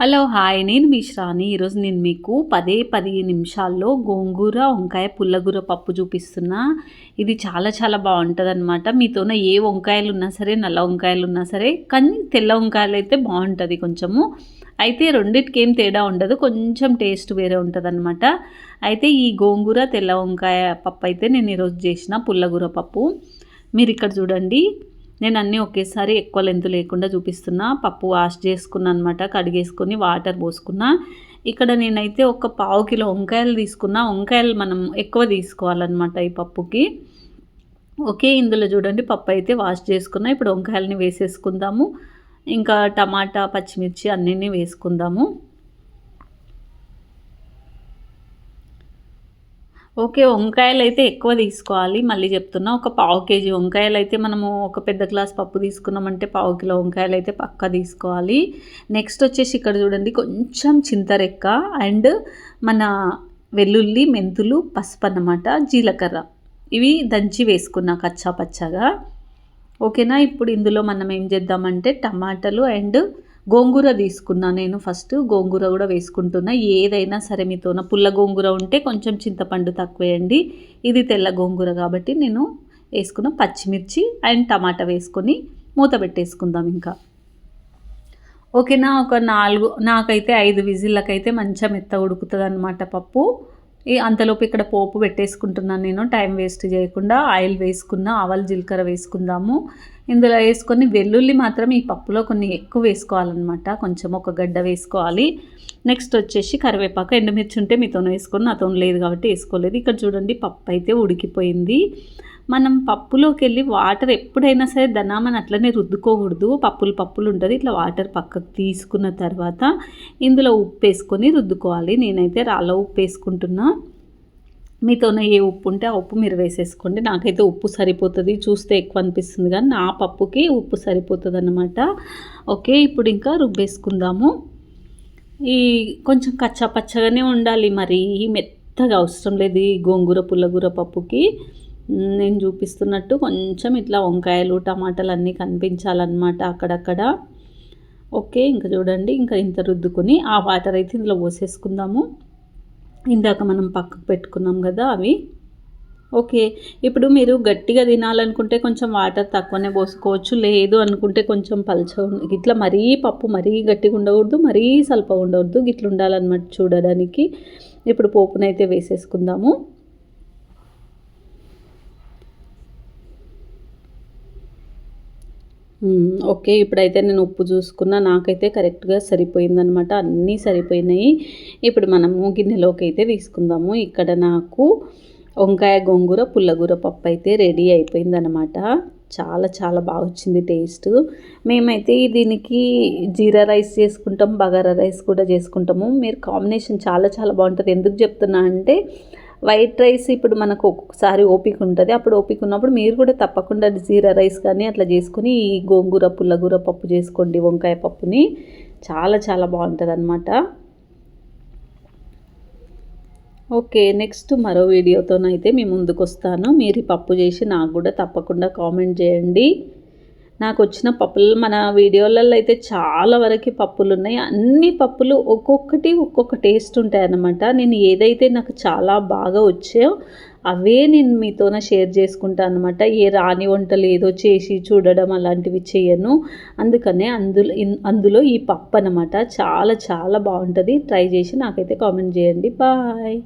Hello hi. నేను మీ శ్రాని. ఈరోజు నేను మీకు పదే పది నిమిషాల్లో గోంగూర వంకాయ పుల్లగూర పప్పు చూపిస్తున్నా. ఇది చాలా చాలా బాగుంటుంది అనమాట మీతోన ఏ వంకాయలు ఉన్నా సరే నల్ల వంకాయలు ఉన్నా సరే కానీ తెల్ల వంకాయలు అయితే బాగుంటుంది కొంచెము. అయితే రెండింటికి ఏం తేడా ఉండదు. కొంచెం టేస్ట్ వేరే ఉంటుంది అనమాట అయితే ఈ గోంగూర తెల్ల వంకాయ పప్పు అయితే నేను ఈరోజు చేసిన పుల్లగూర పప్పు. మీరు ఇక్కడ చూడండి. నేను అన్నీ ఒకేసారి ఎక్కువ లెంత్ లేకుండా చూపిస్తున్నా. పప్పు వాష్ చేసుకున్నా అనమాట కడిగేసుకొని వాటర్ పోసుకున్నా. ఇక్కడ నేనైతే ఒక పావు కిలో వంకాయలు తీసుకున్నా. వంకాయలు మనం ఎక్కువ తీసుకోవాలన్నమాట ఈ పప్పుకి. ఓకే ఇందులో చూడండి పప్పు అయితే వాష్ చేసుకున్నా. ఇప్పుడు వంకాయలని వేసేసుకుందాము. ఇంకా టమాటా పచ్చిమిర్చి అన్నీ వేసుకుందాము. ఓకే వంకాయలు అయితే ఎక్కువ తీసుకోవాలి. మళ్ళీ చెప్తున్నా ఒక పావు కేజీ వంకాయలు అయితే మనము ఒక పెద్ద గ్లాస్ పప్పు తీసుకున్నామంటే పావు కిలో వంకాయలు అయితే పక్కా తీసుకోవాలి. నెక్స్ట్ వచ్చేసి ఇక్కడ చూడండి కొంచెం చింతరెక్క అండ్ మన వెల్లుల్లి మెంతులు పసుపు అన్నమాట జీలకర్ర. ఇవి దంచి వేసుకున్నా కచ్చా పచ్చగా. ఓకేనా? ఇప్పుడు ఇందులో మనం ఏం చేద్దామంటే టమాటాలు అండ్ గోంగూర తీసుకున్నా నేను ఫస్ట్. గోంగూర కూడా వేసుకుంటున్నా. ఏదైనా సరే మీతోన పుల్ల గోంగూర ఉంటే కొంచెం చింతపండు తక్కువేయండి ఇది తెల్ల గోంగూర కాబట్టి నేను వేసుకున్న పచ్చిమిర్చి అండ్ టమాటా వేసుకొని మూత పెట్టేసుకుందాం ఇంకా. ఓకేనా? ఒక నాలుగు నాకైతే ఐదు విజిల్లకైతే మంచిగా మెత్త ఉడుకుతుంది అనమాట పప్పు. అంతలోపు ఇక్కడ పోపు పెట్టేసుకుంటున్నాను నేను. టైం వేస్ట్ చేయకుండా ఆయిల్ వేసుకున్న ఆవాలు జీలకర్ర వేసుకుందాము. ఇందులో వేసుకొని వెల్లుల్లి మాత్రం ఈ పప్పులో కొన్ని ఎక్కువ వేసుకోవాలన్నమాట. కొంచెం ఒక గడ్డ వేసుకోవాలి. నెక్స్ట్ వచ్చేసి కరివేపాకు. ఎండుమిర్చి ఉంటే మీతో వేసుకొని నాతో లేదు కాబట్టి వేసుకోలేదు. ఇక్కడ చూడండి పప్పు అయితే ఉడికిపోయింది. మనం పప్పులోకి వెళ్ళి వాటర్ ఎప్పుడైనా సరే దనామని అట్లనే రుద్దుకోకూడదు. పప్పులు పప్పులు ఉంటుంది. ఇట్లా వాటర్ పక్కకు తీసుకున్న తర్వాత ఇందులో ఉప్పు వేసుకొని రుద్దుకోవాలి. నేనైతే రాళ్ళ ఉప్పు వేసుకుంటున్నా. మీతోనే ఏ ఉప్పు ఉంటే ఆ ఉప్పు మీరు వేసేసుకోండి. నాకైతే ఉప్పు సరిపోతుంది. చూస్తే ఎక్కువ అనిపిస్తుంది కానీ నా పప్పుకి ఉప్పు సరిపోతుంది అన్నమాట ఓకే ఇప్పుడు ఇంకా రుబ్బేసుకుందాము. ఈ కొంచెం కచ్చా పచ్చగానే ఉండాలి మరి. మెత్తగా అవసరం లేదు ఈ గోంగూర పుల్లగూర పప్పుకి. నేను చూపిస్తున్నట్టు కొంచెం ఇట్లా వంకాయలు టమాటాలు అన్నీ కనిపించాలన్నమాట అక్కడక్కడ. ఓకే ఇంకా చూడండి ఇంకా ఇంత రుద్దుకొని ఆ వాటర్ అయితే ఇందులో పోసేసుకుందాము. ఇందాక మనం పక్కకు పెట్టుకున్నాం కదా అవి. ఓకే ఇప్పుడు మీరు గట్టిగా తినాలనుకుంటే కొంచెం వాటర్ తక్కువనే పోసుకోవచ్చు లేదు అనుకుంటే కొంచెం పల్చ ఇట్లా మరీ పప్పు మరీ గట్టిగా ఉండకూడదు మరీ సల్పగా ఉండకూడదు ఇట్లా ఉండాలన్నమాట చూడడానికి. ఇప్పుడు పోపునైతే వేసేసుకుందాము. ఓకే ఇప్పుడైతే నేను ఉప్పు చూసుకున్నా నాకైతే కరెక్ట్గా సరిపోయిందనమాట అన్నీ సరిపోయినాయి. ఇప్పుడు మనము గిన్నెలోకి అయితే తీసుకుందాము. ఇక్కడ నాకు వంకాయ గోంగూర పుల్లగూర పప్పు అయితే రెడీ అయిపోయిందనమాట చాలా చాలా బాగా వచ్చింది టేస్ట్. మేమైతే దీనికి జీరా రైస్ చేసుకుంటాం బగారా రైస్ కూడా చేసుకుంటాము. మీరు కాంబినేషన్ చాలా చాలా బాగుంటుంది. ఎందుకు చెప్తున్నా అంటే వైట్ రైస్ ఇప్పుడు మనకు ఒక్కొక్కసారి ఓపిక ఉంటుంది. అప్పుడు ఓపిక ఉన్నప్పుడు మీరు కూడా తప్పకుండా జీరా రైస్ కానీ అట్లా చేసుకుని ఈ గోంగూర పుల్లగూర పప్పు చేసుకోండి. వంకాయ పప్పుని చాలా చాలా బాగుంటుంది అనమాట ఓకే నెక్స్ట్ మరో వీడియోతోనైతే మీ ముందుకు వస్తాను మీరు పప్పు చేసి నాకు కూడా తప్పకుండా కామెంట్ చేయండి. నాకు వచ్చిన పప్పులు మన వీడియోలలో అయితే చాలా వరకు పప్పులు ఉన్నాయి అన్ని పప్పులు ఒక్కొక్కటి ఒక్కొక్క టేస్ట్ ఉంటాయి అన్నమాట నేను ఏదైతే నాకు చాలా బాగా వచ్చాయో అవే నేను మీతోన షేర్ చేసుకుంటాను అనమాట ఏ రాని వంటలు ఏదో చేసి చూడడం అలాంటివి చేయను. అందుకనే అందులో అందులో ఈ పప్పు అనమాట చాలా చాలా బాగుంటుంది. ట్రై చేసి నాకైతే కామెంట్ చేయండి. బాయ్.